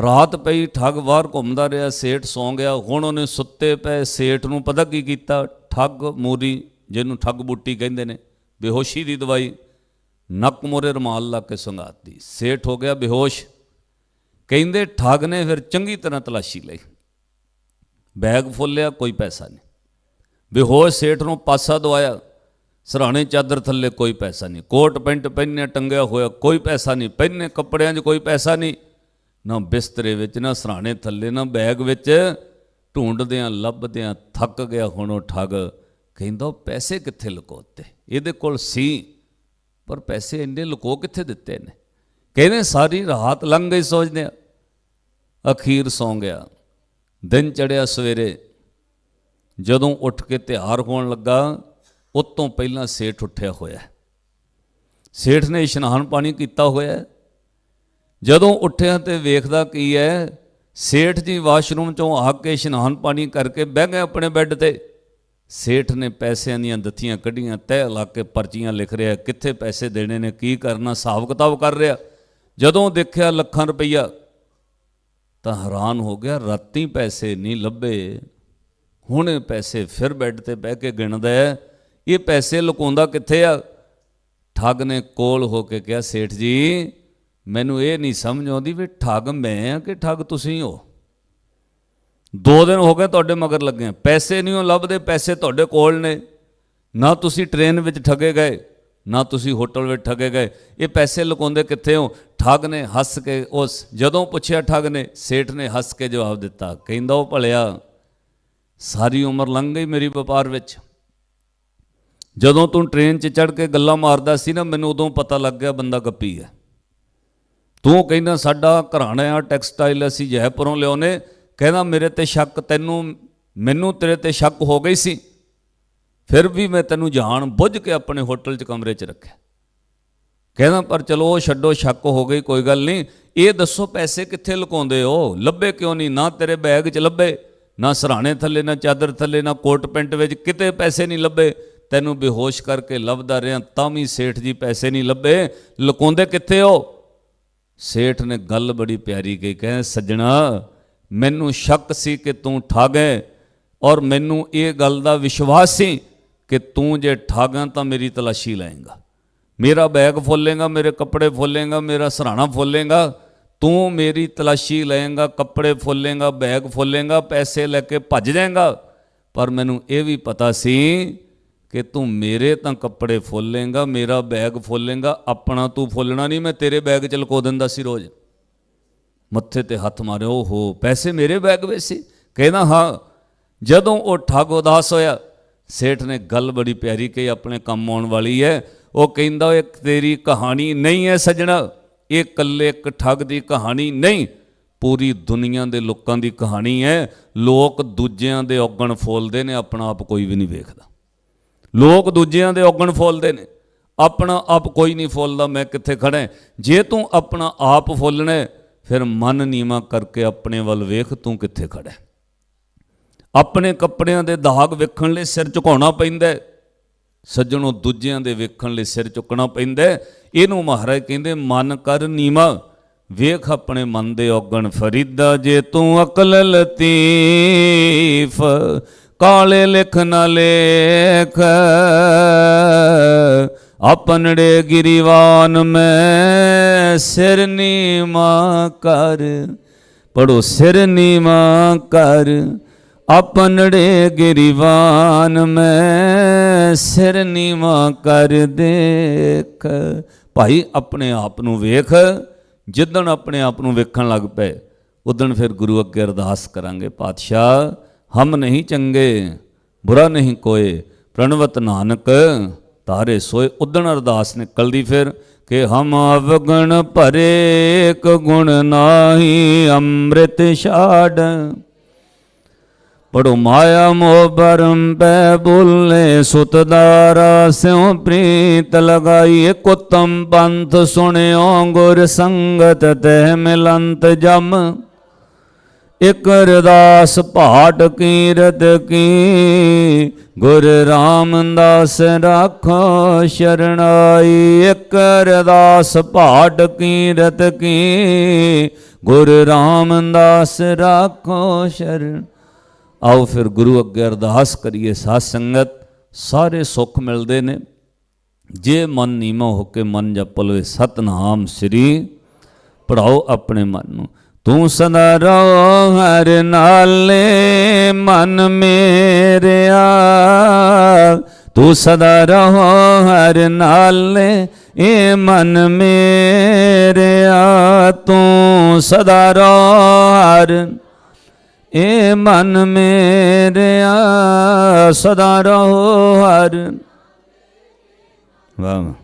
ਰਾਤ ਪਈ, ਠੱਗ ਬਾਹਰ ਘੁੰਮਦਾ ਰਿਹਾ, ਸੇਠ ਸੌਂ ਗਿਆ। ਹੁਣ ਉਹਨੇ ਸੁੱਤੇ ਪਏ, ਸੇਠ ਨੂੰ ਪਤਾ ਕੀ ਕੀਤਾ? ਠੱਗ ਮੂਰੀ, ਜਿਹਨੂੰ ਠੱਗ ਬੁੱਟੀ ਕਹਿੰਦੇ ਨੇ, ਬੇਹੋਸ਼ੀ ਦੀ ਦਵਾਈ ਨੱਕ ਮੋਰੇ ਰਮਾਲ ਲਾ ਕੇ ਸੰਗਾਤੀ ਸੇਠ ਹੋ ਗਿਆ ਬੇਹੋਸ਼। ਕਹਿੰਦੇ, ਠੱਗ ਨੇ ਫਿਰ ਚੰਗੀ ਤਰ੍ਹਾਂ ਤਲਾਸ਼ੀ ਲਈ। ਬੈਗ ਫੁੱਲਿਆ, ਕੋਈ ਪੈਸਾ ਨਹੀਂ। ਬੇਹੋਸ਼ ਸੇਠ ਨੂੰ ਪਾਸਾ ਦਵਾਇਆ। ਸਰਾਣੇ ਚਾਦਰ ਥੱਲੇ ਕੋਈ ਪੈਸਾ ਨਹੀਂ। ਕੋਟ ਪੈਂਟ ਪਹਿਨਿਆ, ਟੰਗਿਆ ਹੋਇਆ ਕੋਈ ਪੈਸਾ ਨਹੀਂ। ਪਹਿਨੇ ਕੱਪੜਿਆਂ 'ਚ ਕੋਈ ਪੈਸਾ ਨਹੀਂ। ਨਾ ਬਿਸਤਰੇ ਵਿੱਚ, ਨਾ ਸਰਾਣੇ ਥੱਲੇ, ਨਾ ਬੈਗ ਵਿੱਚ, ਢੂੰਡਦਿਆਂ, ਲੱਭਦਿਆਂ ਥੱਕ ਗਿਆ ਹੁਣ ਉਹ ਠੱਗ। ਕਹਿੰਦਾ, ਉਹ ਪੈਸੇ ਕਿੱਥੇ ਲੁਕੋਤੇ? ਇਹਦੇ ਕੋਲ ਸੀ, ਪਰ ਪੈਸੇ ਇੰਨੇ ਲੁਕੋ ਕਿੱਥੇ ਦਿੱਤੇ ਨੇ? ਕਹਿੰਦੇ, ਸਾਰੀ ਰਾਤ ਲੰਘ ਗਈ ਸੋਚਦੇ ਆ ਅਖੀਰ ਸੌਂ ਗਿਆ। ਦਿਨ ਚੜਿਆ ਸਵੇਰੇ। ਜਦੋਂ ਉੱਠ ਕੇ ਤਿਆਰ ਹੋਣ ਲੱਗਾ, ਉਤੋਂ ਪਹਿਲਾਂ ਸੇਠ ਉੱਠਿਆ ਹੋਇਆ। ਸੇਠ ਨੇ ਇਸ਼ਨਾਨ ਪਾਣੀ ਕੀਤਾ ਹੋਇਆ। ਜਦੋਂ ਉੱਠਿਆ ਤੇ ਵੇਖਦਾ ਕੀ ਹੈ ਸੇਠ ਜੀ ਵਾਸ਼ਰੂਮ ਚੋਂ ਆ ਕੇ ਇਸ਼ਨਾਨ ਪਾਣੀ ਕਰਕੇ ਬਹਿ ਗਏ ਆਪਣੇ ਬੈੱਡ ਤੇ। ਸੇਠ ਨੇ ਪੈਸਿਆਂ ਦੀਆਂ ਦੱਥੀਆਂ ਕੱਢੀਆਂ, ਤਹਿ ਲਾ ਕੇ ਪਰਚੀਆਂ ਲਿਖ ਰਿਹਾ, ਕਿੱਥੇ ਪੈਸੇ ਦੇਣੇ ਨੇ, ਕੀ ਕਰਨਾ, ਹਿਸਾਬ ਕਿਤਾਬ ਕਰ ਰਿਹਾ। ਜਦੋਂ ਦੇਖਿਆ ਲੱਖਾਂ ਰੁਪਈਆ, ਤਾਂ ਹੈਰਾਨ ਹੋ ਗਿਆ, ਰਾਤੀ ਪੈਸੇ ਨਹੀਂ ਲੱਭੇ। ਹੁਣ ਇਹ ਪੈਸੇ ਫਿਰ ਬੈੱਡ ਤੇ ਬਹਿ ਕੇ ਗਿਣਦਾ ਇਹ ਪੈਸੇ ਲੁਕਾਉਂਦਾ ਕਿੱਥੇ ਆ? ਠੱਗ ਨੇ ਕੋਲ ਹੋ ਕੇ ਕਿਹਾ, ਸੇਠ ਜੀ ਮੈਨੂੰ ਇਹ ਨਹੀਂ ਸਮਝ ਆਉਂਦੀ ਵੀ ਠੱਗ ਮੈਂ ਆ ਕਿ ਠੱਗ ਤੁਸੀਂ ਹੋ? ਦੋ ਦਿਨ ਹੋ ਗਏ ਤੁਹਾਡੇ ਮਗਰ ਲੱਗੇ ਪੈਸੇ ਨਹੀਂ ਉਹ ਲੱਭਦੇ, ਪੈਸੇ ਤੁਹਾਡੇ ਕੋਲ ਨੇ। ਨਾ ਤੁਸੀਂ ਟ੍ਰੇਨ ਵਿੱਚ ਠੱਗੇ ਗਏ, ਨਾ ਤੁਸੀਂ ਹੋਟਲ ਵਿੱਚ ਠੱਗੇ ਗਏ। ਇਹ ਪੈਸੇ ਲੁਕਾਉਂਦੇ ਕਿੱਥੇ ਹੋ? ਠੱਗ ਨੇ ਹੱਸ ਕੇ ਉਸ, ਜਦੋਂ ਪੁੱਛਿਆ ਠੱਗ ਨੇ, ਸੇਠ ਨੇ ਹੱਸ ਕੇ ਜਵਾਬ ਦਿੱਤਾ, ਕਹਿੰਦਾ ਉਹ ਭਲਿਆ, ਸਾਰੀ ਉਮਰ ਲੰਘ ਗਈ ਮੇਰੀ ਵਪਾਰ ਵਿੱਚ। ਜਦੋਂ ਤੂੰ ਟ੍ਰੇਨ 'ਚ ਚੜ ਕੇ ਗੱਲਾਂ ਮਾਰਦਾ ਸੀ ਨਾ, ਮੈਨੂੰ ਉਦੋਂ ਪਤਾ ਲੱਗ ਗਿਆ ਬੰਦਾ ਗੱਪੀ ਹੈ। ਤੂੰ ਕਹਿੰਦਾ ਸਾਡਾ ਘਰਾਣਾ ਆ, ਟੈਕਸਟਾਈਲ ਅਸੀਂ ਜੈਪੁਰੋਂ ਲਿਆਉਨੇ। ਕਹਿੰਦਾ ਮੇਰੇ ਤੇ ਸ਼ੱਕ ਤੈਨੂੰ, ਮੈਨੂੰ ਤੇਰੇ ਤੇ ਸ਼ੱਕ ਹੋ ਗਈ ਸੀ। ਫਿਰ ਵੀ ਮੈਂ ਤੈਨੂੰ ਜਾਣ ਬੁੱਝ ਕੇ ਆਪਣੇ ਹੋਟਲ 'ਚ ਕਮਰੇ 'ਚ ਰੱਖਿਆ। ਕਹਿੰਦਾ, ਪਰ ਚਲੋ ਉਹ ਛੱਡੋ, ਸ਼ੱਕ ਹੋ ਗਈ, ਕੋਈ ਗੱਲ ਨਹੀਂ। ਇਹ ਦੱਸੋ ਪੈਸੇ ਕਿੱਥੇ ਲੁਕਾਉਂਦੇ ਹੋ? ਲੱਭੇ ਕਿਉਂ ਨਹੀਂ? ਨਾ ਤੇਰੇ ਬੈਗ 'ਚ ਲੱਭੇ, ਨਾ ਸਰਾਣੇ ਥੱਲੇ, ਨਾ ਚਾਦਰ ਥੱਲੇ, ਨਾ ਕੋਟ ਪੈਂਟ ਵਿੱਚ ਕਿਤੇ ਪੈਸੇ ਨਹੀਂ ਲੱਭੇ। ਤੈਨੂੰ ਬੇਹੋਸ਼ ਕਰਕੇ ਲੱਭਦਾ ਰਿਹਾ, ਤਾਂ ਵੀ ਸੇਠ ਜੀ ਪੈਸੇ ਨਹੀਂ ਲੱਭੇ। ਲੁਕਾਉਂਦੇ ਕਿੱਥੇ ਹੋ? ਸੇਠ ਨੇ ਗੱਲ ਬੜੀ ਪਿਆਰੀ ਕਹੀ, ਕਹੇ, ਸੱਜਣਾ, ਮੈਨੂੰ ਸ਼ੱਕ ਸੀ ਕਿ ਤੂੰ ਠੱਗ ਹੈ ਔਰ ਮੈਨੂੰ ਇਹ ਗੱਲ ਦਾ ਵਿਸ਼ਵਾਸ ਸੀ ਕਿ ਤੂੰ ਜੇ ਠਾਗਾ ਤਾਂ ਮੇਰੀ ਤਲਾਸ਼ੀ ਲਏਗਾ। ਮੇਰਾ ਬੈਗ ਫੋਲੇਗਾ, ਮੇਰੇ ਕੱਪੜੇ ਫੋਲੇਗਾ, ਮੇਰਾ ਸਰਾਣਾ ਫੋਲੇਗਾ, ਤੂੰ ਮੇਰੀ ਤਲਾਸ਼ੀ ਲਏਗਾ, ਕੱਪੜੇ ਫੋਲੇਗਾ, ਬੈਗ ਫੋਲੇਗਾ, ਪੈਸੇ ਲੈ ਕੇ ਭੱਜ ਜਾਏਗਾ। ਪਰ ਮੈਨੂੰ ਇਹ ਵੀ ਪਤਾ ਸੀ ਕਿ ਤੂੰ ਮੇਰੇ ਤਾਂ ਕੱਪੜੇ ਫੋਲੇਗਾ, ਮੇਰਾ ਬੈਗ ਫੋਲੇਗਾ, ਆਪਣਾ ਤੂੰ ਫੋਲਣਾ ਨਹੀਂ, ਮੈਂ ਤੇਰੇ ਬੈਗ ਚ ਲਕੋ ਦਿੰਦਾ ਸੀ ਰੋਜ਼। ਮੱਥੇ ਤੇ ਹੱਥ ਮਾਰਿਆ, ਓਹੋ, ਪੈਸੇ ਮੇਰੇ ਬੈਗ ਵਿੱਚ ਸੀ? ਕਹਿੰਦਾ, ਹਾਂ। ਜਦੋਂ ਉਹ ਠੱਗ ਉਦਾਸ ਹੋਇਆ, ਸੇਠ ਨੇ ਗੱਲ ਬੜੀ ਪਿਆਰੀ ਕਹੀ, ਆਪਣੇ ਕੰਮ ਆਉਣ ਵਾਲੀ ਹੈ ਉਹ ਕਹਿੰਦਾ ਇਹ ਤੇਰੀ ਕਹਾਣੀ ਨਹੀਂ ਹੈ ਸੱਜਣਾ। ਇਹ ਇਕੱਲੇ ਇੱਕ ਠੱਗ ਦੀ ਕਹਾਣੀ ਨਹੀਂ, ਪੂਰੀ ਦੁਨੀਆ ਦੇ ਲੋਕਾਂ ਦੀ ਕਹਾਣੀ ਹੈ ਲੋਕ ਦੂਜਿਆਂ ਦੇ ਔਗਣ ਫੋਲਦੇ ਨੇ, ਆਪਣਾ ਆਪ ਕੋਈ ਵੀ ਨਹੀਂ ਵੇਖਦਾ। ਲੋਕ ਦੂਜਿਆਂ ਦੇ ਔਗਣ ਫੋਲਦੇ ਨੇ। ਆਪਣਾ ਆਪ ਕੋਈ ਨਹੀਂ ਫੋਲਦਾ, ਮੈਂ ਕਿੱਥੇ ਖੜਾ ਜੇ ਤੂੰ ਆਪਣਾ ਆਪ ਫੋਲਣਾ ਫਿਰ ਮਨ ਨੀਵਾ ਕਰਕੇ ਆਪਣੇ ਵੱਲ ਵੇਖ, ਤੂੰ ਕਿੱਥੇ ਖੜਾ ਆਪਣੇ ਕੱਪੜਿਆਂ ਦੇ ਦਾਗ ਵੇਖਣ ਲਈ ਸਿਰ ਝੁਕਾਉਣਾ ਪੈਂਦਾ ਹੈ। ਸੱਜਣੋਂ ਦੂਜਿਆਂ ਦੇ ਵੇਖਣ ਲਈ ਸਿਰ ਝੁਕਣਾ ਪੈਂਦਾ ਇਹਨੂੰ ਮਹਾਰਾਜ ਕਹਿੰਦੇ, ਮਨ ਕਰ ਨੀਵਾ, ਵੇਖ ਆਪਣੇ ਮਨ ਦੇ ਔਗਣ ਫਰੀਦਾ ਜੇ ਤੂੰ ਅਕਲ ਲਤੀਫ ਕਾਲੇ ਲਿਖ ਨਾ ਲੇਖ। ਆਪਨੜੇ ਗਿਰੀਵਾਨ ਮੈਂ ਸਿਰ ਨੀਮਾ ਕਰ। ਪੜੋ ਸਿਰ ਨੀਮਾ ਕਰ। ਆਪਨੜੇ ਗਿਰੀਵਾਨ ਮੈਂ ਸਿਰ ਨੀਮਾ ਕਰ ਦੇਖ। ਭਾਈ ਆਪਣੇ ਆਪ ਨੂੰ ਵੇਖ। ਜਿੱਦਣ ਆਪਣੇ ਆਪ ਨੂੰ ਵੇਖਣ ਲੱਗ ਪਏ, ਉਦਣ ਫਿਰ ਗੁਰੂ ਅੱਗੇ ਅਰਦਾਸ ਕਰਾਂਗੇ, ਪਾਤਸ਼ਾਹ ਹਮ ਨਹੀਂ ਚੰਗੇ, ਬੁਰਾ ਨਹੀਂ ਕੋਏ। ਪ੍ਰਣਵਤ ਨਾਨਕ, ਤਾਰੇ ਸੋਏ। ਉਦਣ ਅਰਦਾਸ ਨਿਕਲਦੀ ਫਿਰ ਕਿ ਹਮ ਅਵਗਣ ਭਰੇ ਇੱਕ ਗੁਣ ਨਾਹੀ, ਅੰਮ੍ਰਿਤ ਛਾੜ। ਪੜੋ ਮਾਇਆ ਮੋਹ ਬਰਮ ਪੈ ਬੁੱਲੇ ਸੁਤਦਾਰਾ ਸਿਉ ਪ੍ਰੀਤ ਲਗਾਈ। ਇਕ ਉਤਮ ਪੰਥ ਸੁਣਿਓ, ਗੁਰ ਸੰਗਤ ਤਹਿ ਮਿਲੰਤ ਜਮ। ਇਕ ਅਰਦਾਸ ਭਾਟ ਕੀਰਤ ਕੀ, ਗੁਰ ਰਾਮਦਾਸ ਰਾਖੋ ਸ਼ਰਣਾਈ। ਇਕ ਅਰਦਾਸ ਭਾਟ ਕੀਰਤ ਕੀ, ਗੁਰ ਰਾਮਦਾਸ ਰਾਖੋ ਸ਼ਰਨ। ਆਓ ਫਿਰ ਗੁਰੂ ਅੱਗੇ ਅਰਦਾਸ ਕਰੀਏ। ਸਾਧ ਸੰਗਤ, ਸਾਰੇ ਸੁੱਖ ਮਿਲਦੇ ਨੇ। ਜੇ ਮਨ ਨੀਮਾ ਹੋ ਕੇ ਮਨ ਜਪ ਲਵੇ, ਸਤਨਾਮ ਸ੍ਰੀ ਪੜਾਓ ਆਪਣੇ ਮਨ ਨੂੰ। ਤੂੰ ਸਦਾ ਰਹੋ ਹਰ ਨਾਲੇ ਮਨ ਮੇਰਿਆ। ਤੂੰ ਸਦਾ ਰਹੋ ਹਰ ਨਾਲੇ ਏ ਮਨ ਮੇਰਿਆ। ਤੂੰ ਸਦਾ ਰਹੁ ਹਰ ਏ ਮਨ ਮੇਰਿਆ। ਸਦਾ ਰਹੋ ਹਰ ਵਾਹ ਵਾਹ।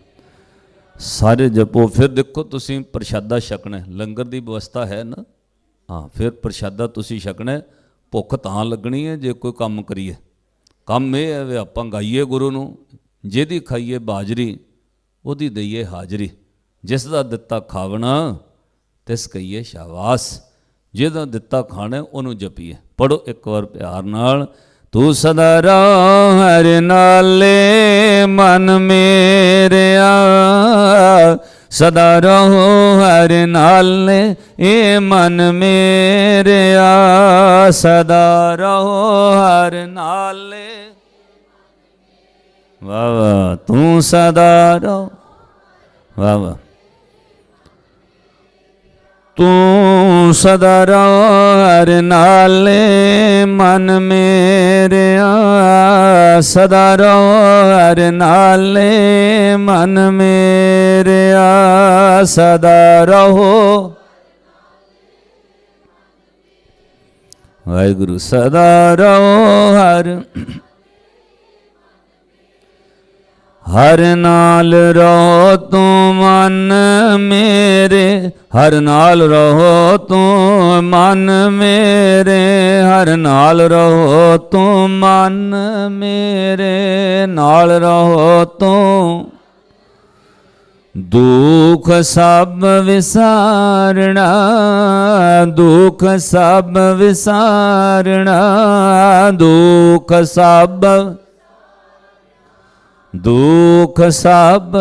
ਸਾਰੇ ਜਪੋ, ਫਿਰ ਦੇਖੋ ਤੁਸੀਂ ਪ੍ਰਸ਼ਾਦਾ ਛਕਣਾ ਲੰਗਰ ਦੀ ਵਿਵਸਥਾ ਹੈ ਨਾ? ਹਾਂ, ਫਿਰ ਪ੍ਰਸ਼ਾਦਾ ਤੁਸੀਂ ਛਕਣਾ ਭੁੱਖ ਤਾਂ ਲੱਗਣੀ ਹੈ ਜੇ ਕੋਈ ਕੰਮ ਕਰੀਏ। ਕੰਮ ਇਹ ਹੈ ਵੀ ਆਪਾਂ ਗਾਈਏ ਗੁਰੂ ਨੂੰ, ਜਿਹਦੀ ਖਾਈਏ ਬਾਜਰੀ, ਉਹਦੀ ਦਈਏ ਹਾਜ਼ਰੀ। ਜਿਸ ਦਾ ਦਿੱਤਾ ਖਾਵਣਾ, ਤਿਸ ਕਹੀਏ ਸ਼ਾਬਾਸ਼। ਜਿਹਦਾ ਦਿੱਤਾ ਖਾਣਾ ਉਹਨੂੰ ਜਪੀਏ। ਪੜੋ ਇੱਕ ਵਾਰ ਪਿਆਰ ਨਾਲ। ਤੂੰ ਸਦਾ ਰਹੁ ਹਰਿ ਨਾਲੇ, ਮਨ ਮੇਰਿਆ। ਸਦਾ ਰਹੋ ਹਰ ਨਾਲ ਏ ਮਨ ਮੇਰਿਆ। ਸਦਾ ਰਹੋ ਹਰ ਨਾਲੇ ਵਾਹ ਵਾਹ, ਤੂੰ ਸਦਾ ਰਹੋ। ਵਾਹ ਵਾਹ। ਤੂੰ ਸਦਾ ਰਹੋ ਹਰਿ ਨਾਲੇ ਮਨ ਮੇਰਿਆ। ਸਦਾ ਰਹੋ ਹਰਿ ਨਾਲੇ ਮਨ ਮੇਰਿਆ। ਸਦਾ ਰਹੋ। ਵਾਹਿਗੁਰੂ, ਸਦਾ ਰਹੋ ਹਰ ਹਰ ਨਾਲ ਰਹੋ ਤੂੰ ਮਨ ਮੇਰੇ, ਹਰ ਨਾਲ ਰਹੋ ਤੂੰ ਮਨ ਮੇਰੇ, ਹਰ ਨਾਲ ਰਹੋ ਤੂੰ ਮਨ ਮੇਰੇ, ਨਾਲ ਰਹੋ ਤੂੰ। ਦੁਖ ਸਭ ਵਿਸਾਰਣਾ, ਦੁਖ ਸਭ ਵਿਸਾਰਣਾ, ਦੁਖ ਸਭ ਦੁਖ ਸਭ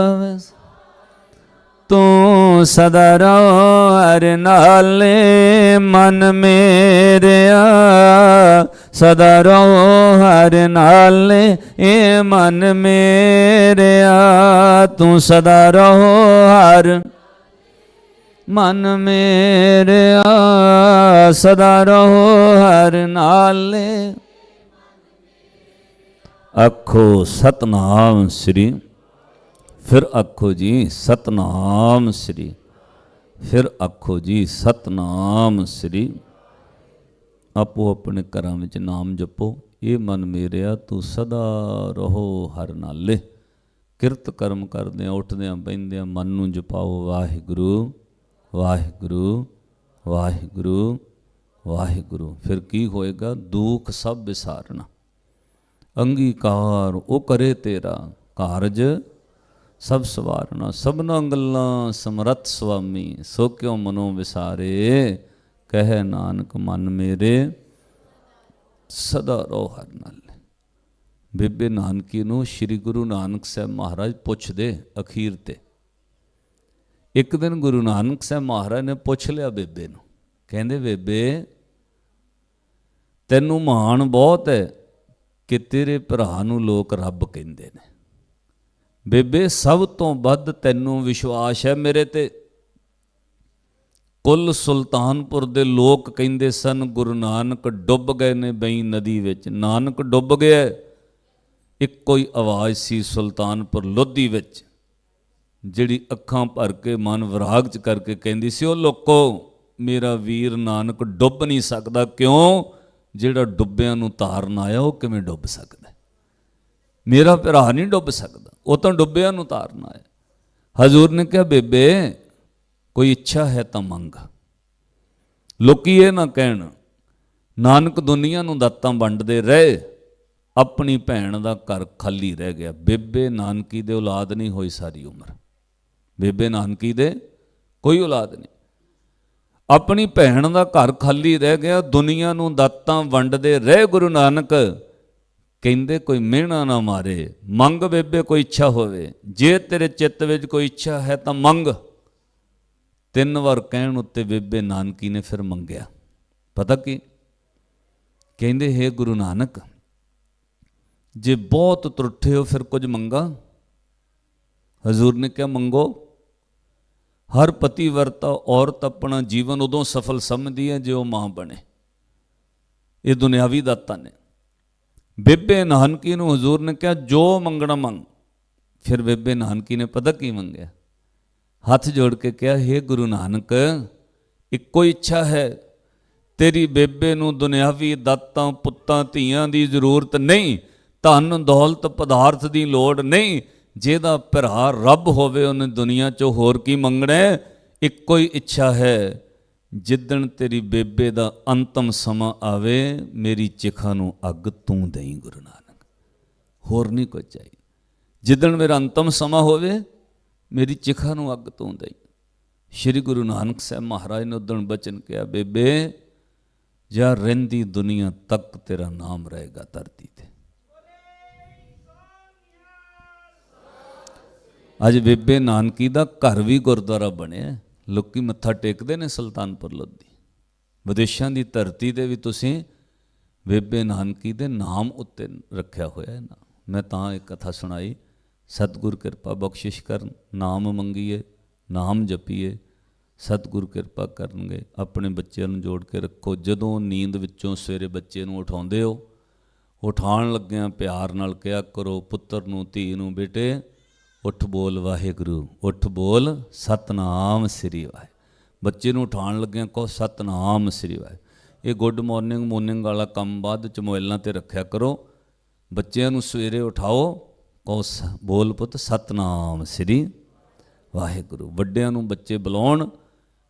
ਤੂੰ ਸਦਾ ਰਹੋ ਹਰਿ ਨਾਲੇ ਮਨ ਮੇਰਿਆ। ਸਦਾ ਰਹੋ ਹਰਿ ਨਾਲੇ ਏ ਮਨ ਮੇਰਿਆ। ਤੂੰ ਸਦਾ ਰਹੋ ਹਰ ਮਨ ਮੇਰਿਆ। ਸਦਾ ਰਹੋ ਹਰ ਨਾਲੇ ਆਖੋ ਸਤਨਾਮ ਸ੍ਰੀ। ਫਿਰ ਆਖੋ ਜੀ ਸਤਨਾਮ ਸ੍ਰੀ। ਫਿਰ ਆਖੋ ਜੀ ਸਤਨਾਮ ਸ੍ਰੀ। ਆਪੋ ਆਪਣੇ ਘਰਾਂ ਵਿੱਚ ਨਾਮ ਜਪੋ। ਇਹ ਮਨ ਮੇਰਿਆ, ਤੂੰ ਸਦਾ ਰਹੋ ਹਰ ਨਾਲੇ। ਕਿਰਤ ਕਰਮ ਕਰਦਿਆਂ, ਉੱਠਦਿਆਂ ਬੈੰਦਿਆਂ ਮਨ ਨੂੰ ਜਪਾਓ ਵਾਹਿਗੁਰੂ ਵਾਹਿਗੁਰੂ ਵਾਹਿਗੁਰੂ ਵਾਹਿਗੁਰੂ। ਫਿਰ ਕੀ ਹੋਏਗਾ? ਦੁੱਖ ਸਭ ਵਿਸਾਰਨਾ। ਅੰਗੀਕਾਰ, ਉਹ ਕਰੇ ਤੇਰਾ ਕਾਰਜ। ਸਭ ਸਵਾਰਨਾ, ਸਭਨਾ ਗੱਲਾਂ ਸਮਰੱਥ ਸੁਆਮੀ ਸੋ ਕਿਉ ਮਨੋ ਵਿਸਾਰੇ? ਕਹਿ ਨਾਨਕ, ਮਨ ਮੇਰੇ ਸਦਾ ਰੋ ਹਰ ਨਾਲ। ਬੇਬੇ ਨਾਨਕੀ ਨੂੰ ਸ੍ਰੀ ਗੁਰੂ ਨਾਨਕ ਸਾਹਿਬ ਮਹਾਰਾਜ ਪੁੱਛਦੇ ਅਖੀਰ ਤੇ। ਇੱਕ ਦਿਨ ਗੁਰੂ ਨਾਨਕ ਸਾਹਿਬ ਮਹਾਰਾਜ ਨੇ ਪੁੱਛ ਲਿਆ ਬੇਬੇ ਨੂੰ। ਕਹਿੰਦੇ, ਬੇਬੇ, ਤੈਨੂੰ ਮਾਣ ਬਹੁਤ ਹੈ। ਕਿ ਤੇਰੇ ਭਰਾ ਨੂੰ ਲੋਕ ਰੱਬ ਕਹਿੰਦੇ ਨੇ। ਬੇਬੇ, ਸਭ ਤੋਂ ਵੱਧ ਤੈਨੂੰ ਵਿਸ਼ਵਾਸ ਹੈ ਮੇਰੇ ਤੇ। ਕੁੱਲ ਸੁਲਤਾਨਪੁਰ ਦੇ ਲੋਕ ਕਹਿੰਦੇ ਸਨ, ਗੁਰੂ ਨਾਨਕ ਡੁੱਬ ਗਏ ਨੇ ਬਈ ਨਦੀ ਵਿੱਚ। ਨਾਨਕ ਡੁੱਬ ਗਿਆ ਇੱਕੋ ਹੀ ਆਵਾਜ਼ ਸੀ ਸੁਲਤਾਨਪੁਰ ਲੋਧੀ ਵਿੱਚ, ਜਿਹੜੀ ਅੱਖਾਂ ਭਰ ਕੇ ਮਨ ਵਿਰਾਗ ਚ ਕਰਕੇ ਕਹਿੰਦੀ ਸੀ ਉਹ ਲੋਕੋ, ਮੇਰਾ ਵੀਰ ਨਾਨਕ ਡੁੱਬ ਨਹੀਂ ਸਕਦਾ। ਕਿਉਂ? ਜਿਹੜਾ ਡੁੱਬਿਆਂ ਨੂੰ ਤਾਰਨ ਆਇਆ, ਉਹ ਕਿਵੇਂ ਡੁੱਬ ਸਕਦਾ? ਮੇਰਾ ਭਰਾ ਨਹੀਂ ਡੁੱਬ ਸਕਦਾ, ਉਹ ਤਾਂ ਡੁੱਬਿਆਂ ਨੂੰ ਤਾਰਨ ਆਇਆ। ਹਜ਼ੂਰ ਨੇ ਕਿਹਾ, ਬੇਬੇ, ਕੋਈ ਇੱਛਾ ਹੈ ਤਾਂ ਮੰਗ। ਲੋਕੀ ਇਹ ਨਾ ਕਹਿਣ, ਨਾਨਕ ਦੁਨੀਆ ਨੂੰ ਦਾਤਾਂ ਵੰਡਦੇ ਰਹੇ, ਆਪਣੀ ਭੈਣ ਦਾ ਘਰ ਖਾਲੀ ਰਹਿ ਗਿਆ। ਬੇਬੇ ਨਾਨਕੀ ਦੇ ਔਲਾਦ ਨਹੀਂ ਹੋਈ ਸਾਰੀ ਉਮਰ। ਬੇਬੇ ਨਾਨਕੀ ਦੇ ਕੋਈ ਔਲਾਦ ਨਹੀਂ। ਆਪਣੀ ਭੈਣ ਦਾ ਘਰ ਖਾਲੀ ਰਹਿ ਗਿਆ, ਦੁਨੀਆ ਨੂੰ ਦਾਤਾਂ ਵੰਡਦੇ ਰਹਿ ਗੁਰੂ ਨਾਨਕ। ਕਹਿੰਦੇ, ਕੋਈ ਮਿਹਣਾ ਨਾ ਮਾਰੇ, ਮੰਗ ਬੇਬੇ ਕੋਈ ਇੱਛਾ ਹੋਵੇ, ਜੇ ਤੇਰੇ ਚਿੱਤ ਵਿੱਚ ਕੋਈ ਇੱਛਾ ਹੈ ਤਾਂ ਮੰਗ। ਤਿੰਨ ਵਾਰ ਕਹਿਣ ਉੱਤੇ ਬੇਬੇ ਨਾਨਕੀ ਨੇ ਫਿਰ ਮੰਗਿਆ। ਪਤਾ ਕੀ? ਕਹਿੰਦੇ, ਹੈ ਗੁਰੂ ਨਾਨਕ, ਜੇ ਬਹੁਤ ਤਰੁੱਠੇ ਹੋ ਫਿਰ ਕੁਝ ਮੰਗਾ? ਹਜ਼ੂਰ ਨੇ ਕਿਹਾ, ਮੰਗੋ। ਹਰ ਪਤੀਵਰਤਾ ਔਰਤ ਆਪਣਾ ਜੀਵਨ ਉਦੋਂ ਸਫਲ ਸਮਝਦੀ ਹੈ ਜੇ ਉਹ ਮਾਂ ਬਣੇ। ਇਹ ਦੁਨਿਆਵੀ ਦਾਤਾਂ ਨੇ। ਬੇਬੇ ਨਾਨਕੀ ਨੂੰ ਹਜ਼ੂਰ ਨੇ ਕਿਹਾ, ਜੋ ਮੰਗਣਾ ਮੰਗ। ਫਿਰ ਬੇਬੇ ਨਾਨਕੀ ਨੇ ਪਤਾ ਕੀ ਮੰਗਿਆ? ਹੱਥ ਜੋੜ ਕੇ ਕਿਹਾ हे ਗੁਰੂ ਨਾਨਕ, ਇੱਕੋ ਇੱਛਾ ਹੈ। ਤੇਰੀ ਬੇਬੇ ਨੂੰ ਦੁਨਿਆਵੀ ਦਾਤਾਂ, ਪੁੱਤਾਂ, ਧੀਆਂ ਦੀ ਜ਼ਰੂਰਤ ਨਹੀਂ। ਧਨ, ਦੌਲਤ, ਪਦਾਰਥ ਦੀ ਲੋੜ ਨਹੀਂ। ਜਿਹਦਾ ਭਰਾ ਰੱਬ ਹੋਵੇ, ਉਹਨੇ ਦੁਨੀਆ 'ਚੋਂ ਹੋਰ ਕੀ ਮੰਗਣਾ ਇੱਕੋ ਹੀ ਇੱਛਾ ਹੈ, ਜਿੱਦਣ ਤੇਰੀ ਬੇਬੇ ਦਾ ਅੰਤਮ ਸਮਾਂ ਆਵੇ, ਮੇਰੀ ਚਿਖਾ ਨੂੰ ਅੱਗ ਤੂੰ ਦੇਈ, ਗੁਰੂ ਨਾਨਕ। ਹੋਰ ਨਹੀਂ ਕੁਝ ਚਾਹੀਦਾ। ਜਿੱਦਣ ਮੇਰਾ ਅੰਤਮ ਸਮਾਂ ਹੋਵੇ, ਮੇਰੀ ਚਿਖਾ ਨੂੰ ਅੱਗ ਤੂੰ ਦੇਈ। ਸ਼੍ਰੀ ਗੁਰੂ ਨਾਨਕ ਸਾਹਿਬ ਮਹਾਰਾਜ ਨੇ ਉਦਣ ਬਚਨ ਕਿਹਾ, ਬੇਬੇ, ਜਾਂ ਰਹਿੰਦੀ ਦੁਨੀਆ ਤੱਕ ਤੇਰਾ ਨਾਮ ਰਹੇਗਾ ਧਰਤੀ ਤੇ। ਅੱਜ ਬੇਬੇ ਨਾਨਕੀ ਦਾ ਘਰ ਵੀ ਗੁਰਦੁਆਰਾ ਬਣਿਆ ਲੋਕੀ ਮੱਥਾ ਟੇਕਦੇ ਨੇ ਸੁਲਤਾਨਪੁਰ ਲੋਧੀ। ਵਿਦੇਸ਼ਾਂ ਦੀ ਧਰਤੀ ਤੇ ਵੀ ਤੁਸੀਂ ਬੇਬੇ ਨਾਨਕੀ ਦੇ ਨਾਮ ਉੱਤੇ ਰੱਖਿਆ ਹੋਇਆ ਹੈ ਨਾ। ਮੈਂ ਤਾਂ ਇੱਕ ਕਥਾ ਸੁਣਾਈ। ਸਤਿਗੁਰ ਕਿਰਪਾ ਬਖਸ਼ਿਸ਼ ਕਰਨ, ਨਾਮ ਮੰਗੀਏ, ਨਾਮ ਜਪੀਏ, ਸਤਿਗੁਰ ਕਿਰਪਾ ਕਰਨਗੇ। ਆਪਣੇ ਬੱਚਿਆਂ ਨੂੰ ਜੋੜ ਕੇ ਰੱਖੋ। ਜਦੋਂ ਨੀਂਦ ਵਿੱਚੋਂ ਸਵੇਰੇ ਬੱਚੇ ਨੂੰ ਉਠਾਉਂਦੇ ਹੋ, ਉਠਾਉਣ ਲੱਗਿਆਂ ਪਿਆਰ ਨਾਲ ਕਿਹਾ ਕਰੋ, ਪੁੱਤਰ ਨੂੰ, ਧੀ ਨੂੰ, ਬੇਟੇ ਉੱਠ ਬੋਲ ਵਾਹਿਗੁਰੂ, ਉੱਠ ਬੋਲ ਸਤਨਾਮ ਸ੍ਰੀ ਵਾਹਿ। ਬੱਚੇ ਨੂੰ ਉਠਾਉਣ ਲੱਗਿਆਂ ਕਹੋ, ਸਤਨਾਮ ਸ੍ਰੀ ਵਾਹਿ। ਇਹ ਗੁੱਡ ਮਾਰਨਿੰਗ ਮਾਰਨਿੰਗ ਵਾਲਾ ਕੰਮ ਬਾਅਦ ਚ ਮੋਬਾਈਲਾਂ ਤੇ ਰੱਖਿਆ ਕਰੋ। ਬੱਚਿਆਂ ਨੂੰ ਸਵੇਰੇ ਉਠਾਓ, ਕਹੋ ਸ- ਬੋਲ ਪੁੱਤ, ਸਤਨਾਮ ਸ੍ਰੀ ਵਾਹਿਗੁਰੂ। ਵੱਡਿਆਂ ਨੂੰ ਬੱਚੇ ਬੁਲਾਉਣ,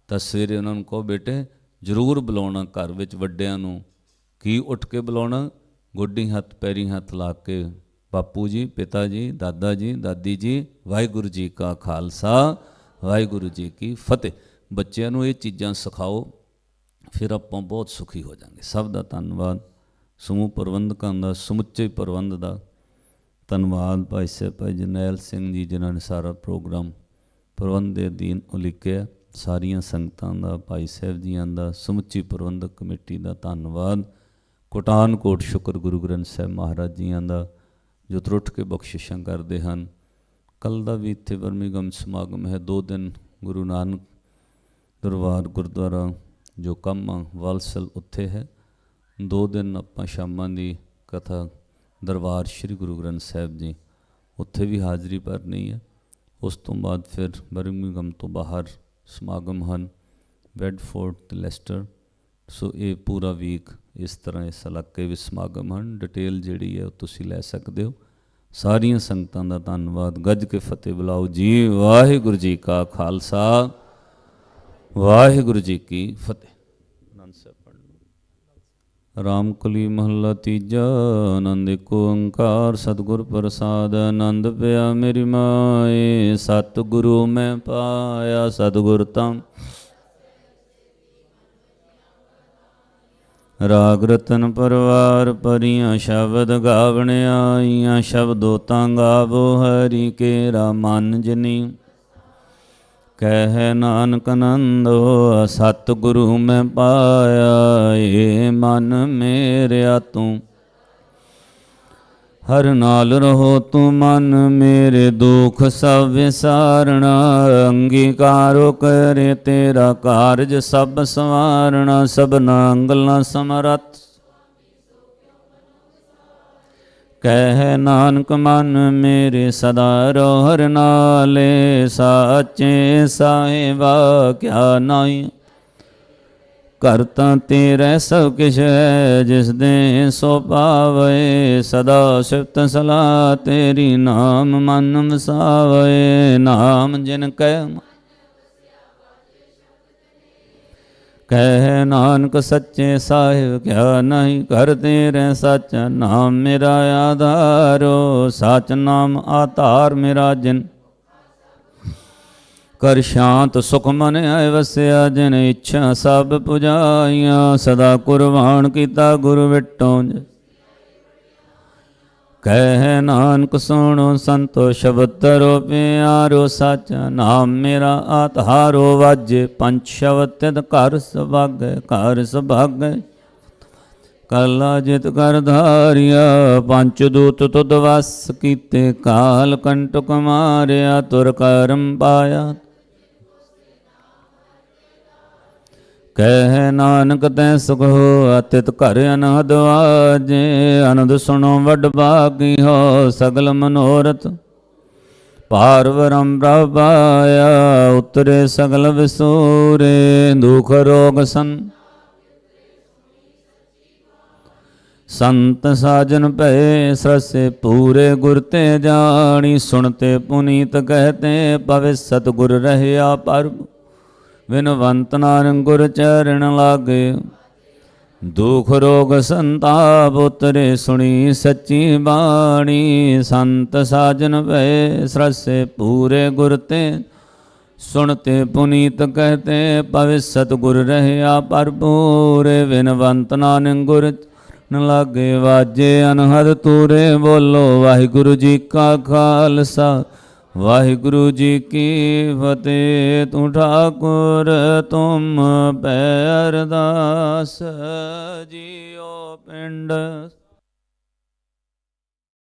ਤਾਂ ਸਵੇਰੇ ਉਹਨਾਂ ਨੂੰ ਕਹੋ, ਬੇਟੇ, ਜ਼ਰੂਰ ਬੁਲਾਉਣਾ ਘਰ ਵਿੱਚ ਵੱਡਿਆਂ ਨੂੰ। ਕੀ ਉੱਠ ਕੇ ਬੁਲਾਉਣਾ? ਗੋਡੀ ਹੱਥ, ਪੈਰੀ ਹੱਥ ਲਾ ਕੇ ਬਾਪੂ ਜੀ, ਪਿਤਾ ਜੀ, ਦਾਦਾ ਜੀ, ਦਾਦੀ ਜੀ, ਵਾਹਿਗੁਰੂ ਜੀ ਕਾ ਖਾਲਸਾ, ਵਾਹਿਗੁਰੂ ਜੀ ਕੀ ਫਤਿਹ। ਬੱਚਿਆਂ ਨੂੰ ਇਹ ਚੀਜ਼ਾਂ ਸਿਖਾਓ, ਫਿਰ ਆਪਾਂ ਬਹੁਤ ਸੁਖੀ ਹੋ ਜਾਾਂਗੇ। ਸਭ ਦਾ ਧੰਨਵਾਦ। ਸਮੂਹ ਪ੍ਰਬੰਧਕਾਂ ਦਾ, ਸਮੁੱਚੇ ਪ੍ਰਬੰਧ ਦਾ ਧੰਨਵਾਦ। ਭਾਈ ਸਾਹਿਬ, ਭਾਈ ਜਰਨੈਲ ਸਿੰਘ ਜੀ, ਜਿਨ੍ਹਾਂ ਨੇ ਸਾਰਾ ਪ੍ਰੋਗਰਾਮ ਪ੍ਰਬੰਧ ਦੇ ਅਧੀਨ ਉਲੀਕਿਆ। ਸਾਰੀਆਂ ਸੰਗਤਾਂ ਦਾ, ਭਾਈ ਸਾਹਿਬ ਜੀਆਂ ਦਾ, ਸਮੁੱਚੀ ਪ੍ਰਬੰਧਕ ਕਮੇਟੀ ਦਾ ਧੰਨਵਾਦ। ਕੋਟਾਨਕੋਟ ਸ਼ੁਕਰ ਗੁਰੂ ਗ੍ਰੰਥ ਸਾਹਿਬ ਮਹਾਰਾਜ ਜੀਆਂ ਦਾ ਜੋ ਤਰੁੱਠ ਕੇ ਬਖਸ਼ਿਸ਼ਾਂ ਕਰਦੇ ਹਨ। ਕੱਲ ਦਾ ਵੀ ਇੱਥੇ ਵਰਮੀਗਮ ਸਮਾਗਮ ਹੈ। ਦੋ ਦਿਨ ਗੁਰੂ ਨਾਨਕ ਦਰਬਾਰ ਗੁਰਦੁਆਰਾ ਜੋ ਕੰਮ ਆ, ਵਲਸਲ ਉੱਥੇ ਹੈ। ਦੋ ਦਿਨ ਆਪਾਂ ਸ਼ਾਮਾਂ ਦੀ ਕਥਾ ਦਰਬਾਰ ਸ੍ਰੀ ਗੁਰੂ ਗ੍ਰੰਥ ਸਾਹਿਬ ਜੀ ਉੱਥੇ ਵੀ ਹਾਜ਼ਰੀ ਭਰਨੀ ਹੈ। ਉਸ ਤੋਂ ਬਾਅਦ ਫਿਰ ਬਰਮਿੰਗਮ ਤੋਂ ਬਾਹਰ ਸਮਾਗਮ ਹਨ। ਬੈਡਫੋਰਡ ਤੇ ਲੈਸਟਰ ਸੋ ਇਹ ਪੂਰਾ ਵੀਕ ਇਸ ਤਰ੍ਹਾਂ ਇਸ ਇਲਾਕੇ ਵਿੱਚ ਸਮਾਗਮ ਹਨ। ਡਿਟੇਲ ਜਿਹੜੀ ਹੈ ਉਹ ਤੁਸੀਂ ਲੈ ਸਕਦੇ ਹੋ। ਸਾਰੀਆਂ ਸੰਗਤਾਂ ਦਾ ਧੰਨਵਾਦ। ਗੱਜ ਕੇ ਫਤਿਹ ਬੁਲਾਓ ਜੀ। ਵਾਹਿਗੁਰੂ ਜੀ ਕਾ ਖਾਲਸਾ। ਵਾਹਿਗੁਰੂ ਜੀ ਕੀ ਫਤਿਹ। ਆਨੰਦ ਸਾਹਿਬ ਪੜ੍ਹ ਰਾਮ ਕਲੀ ਮਹੱਲਾ ਤੀਜਾ। ਆਨੰਦ ਏਕ ਓੰਕਾਰ। ਸਤਿਗੁਰ ਪ੍ਰਸਾਦ। ਆਨੰਦ ਪਿਆ ਮੇਰੀ ਮਾਏ। ਸਤਿਗੁਰੂ ਮੈਂ ਪਾਇਆ। ਸਤਿਗੁਰ ਤਮ ਰਾਗ ਰਤਨ ਪਰਵਾਰ ਪਰੀਆਂ ਸ਼ਬਦ ਗਾਵਣ ਆਈਆਂ, ਸ਼ਬਦੋ ਤਾਂ ਗਾਵੋ ਹਰੀ ਕੇਰਾ ਮਨ ਜਨੀ। ਕਹਿ ਨਾਨਕ ਨੰਦੋ ਸਤ ਗੁਰੂ ਮੈਂ ਪਾਇਆ, ਏ ਮਨ ਮੇਰਿਆ ਤੂੰ। ਹਰ ਨਾਲ ਰਹੋ ਤੂੰ ਮਨ ਮੇਰੇ ਦੁਖ ਸਭ ਵਿਸਾਰਣਾ, ਅੰਗੀਕਾਰੋ ਕਰੇ ਤੇਰਾ ਕਾਰਜ ਸਭ ਸਵਾਰਣਾ, ਸਭਨਾ ਅੰਗਲਾਂ ਸਮਰੱਥ। ਕਹਿ ਨਾਨਕ ਮਨ ਮੇਰੇ ਸਦਾ ਰੋ ਹਰ ਨਾਲੇ, ਸਾਚੇ ਸਾਹਿਬਾ ਕਿਆ ਨਾਈ ਕਰਤਾ ਤੇਰੇ ਸਭ ਕਿਛ ਹੈ, ਜਿਸ ਦੇ ਸੋ ਪਾਵੇ ਸਦਾ ਸਿਫਤ ਸਲਾ ਤੇਰੀ ਨਾਮ ਮਨ ਵਸਾਵੇ, ਨਾਮ ਜਿਨ ਕਹਿ ਕਹਿ ਨਾਨਕ ਸੱਚੇ ਸਾਹਿਬ, ਕਿਆ ਨਹੀਂ ਕਰ ਤੇਰੇ ਸੱਚ ਨਾਮ ਮੇਰਾ ਆਧਾਰੋ ਸਚ ਨਾਮ ਆਧਾਰ ਮੇਰਾ ਜਿਨ ਕਰ ਸ਼ਾਂਤ ਸੁਖ ਮਨ ਆਏ ਵਸਿਆ, ਜਿਨ ਇੱਛਾ ਸਭ ਪੁਜਾਈਆਂ, ਸਦਾ ਕੁਰਬਾਨ ਕੀਤਾ ਗੁਰ ਵਿਟੋਂ। ਕਹਿ ਨਾਨਕ ਸੁਣੋ ਸੰਤੋ ਸ਼ਬਦ ਤਰੋ ਪਿਆਰੋ ਸਚ, ਨਾਮ ਮੇਰਾ ਆਧਾਰੋ ਵਾਜੇ, ਪੰਜ ਸ਼ਬਦ ਤਿਤ ਘਰ ਸੁਭਾਗੈ ਘਰ ਸੁਭਾਗੈ। ਕਲਾ ਜਿਤ ਕਰ ਧਾਰਿਆ ਪੰਚ ਦੂਤ ਤੁਧ ਵਸ ਕੀਤੇ, ਕਾਲ ਕੰਟਕ ਮਾਰਿਆ, ਤੁਰ ਕਰਮ ਪਾਇਆ। ਕਹਿ ਨਾਨਕ ਤੈ ਸੁਖ ਹੋ ਅਤਿਤ ਘਰ ਅਨਹਦ ਵਾਜੇ ਅਨੰਦ ਸੁਣੋ ਵੱਡ ਬਾਗੀ ਹੋ, ਸਗਲ ਮਨੋਰਥ ਪਾਰ ਬ੍ਰਹਮ ਉਤਰੇ ਸਗਲ ਵਿਸੂਰੇ, ਦੁਖ ਰੋਗ ਸੰ ਸੰਤ ਸਾਜਨ ਭਏ ਸਰਸੇ ਪੂਰੇ ਗੁਰ ਤੇ ਜਾਣੀ ਸੁਣਤੇ ਪੁਨੀਤ ਕਹਤੇ ਪਵੇ ਸਤਗੁਰ ਰਹਿਆ ਪਰਮ। ਵਿਨਵੰਤ ਨਾਨਕ ਗੁਰ ਚਰਨ ਲਾਗੇ। ਦੁਖ ਰੋਗ ਸੰਤਾਪ ਉਤਰੇ ਸੁਣੀ ਸੱਚੀ ਬਾਣੀ। ਸੰਤ ਸਾਜਨ ਭਏ ਸਰਸੇ ਪੂਰੇ ਗੁਰ ਤੇ। ਸੁਣਤੇ ਪੁਨੀਤ ਕਹਤੇ ਪਵੇ ਸਤਗੁਰ ਰਹਿਆ ਪਰਪੂਰੇ ਵਿਨਵੰਤ ਨਾਨਕ ਗੁਰ ਨ ਲਾਗੇ, ਵਾਜੇ ਅਨਹਦ ਤੂਰੇ ਬੋਲੋ, ਵਾਹਿਗੁਰੂ ਜੀ ਕਾ ਖਾਲਸਾ। ਵਾਹਿਗੁਰੂ ਜੀ ਕੀ ਫਤਿਹ ਤੂੰ ਠਾਕੁਰ ਤੁਮ ਪੈ ਅਰਦਾਸ ਜੀਓ ਪਿੰਡ।